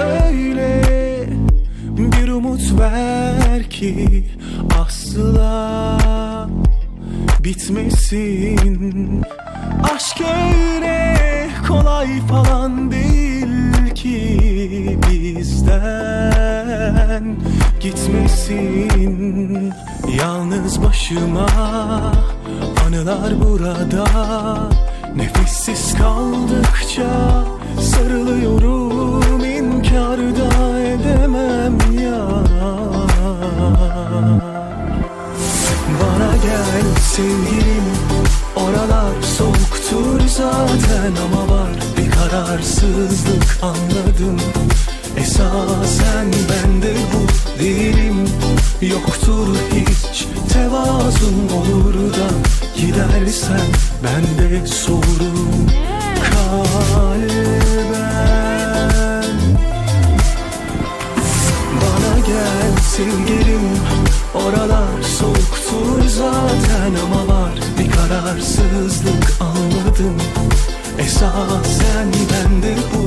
öyle. Bir umut ver ki asla bitmesin. Aşk öyle kolay falan değil ki bizden gitmesin. Yalnız başıma anılar burada. Nefessiz kaldıkça sarılıyorum gel sevgilim. Oralar soğuktur zaten ama var bir kararsızlık anladım. Esasen ben de bu değilim. Yoktur hiç tevazun olur da Gidersen ben de soğurum kalben bana gel sevgilim ama var bir kararsızlık anladım. Esasen bende bu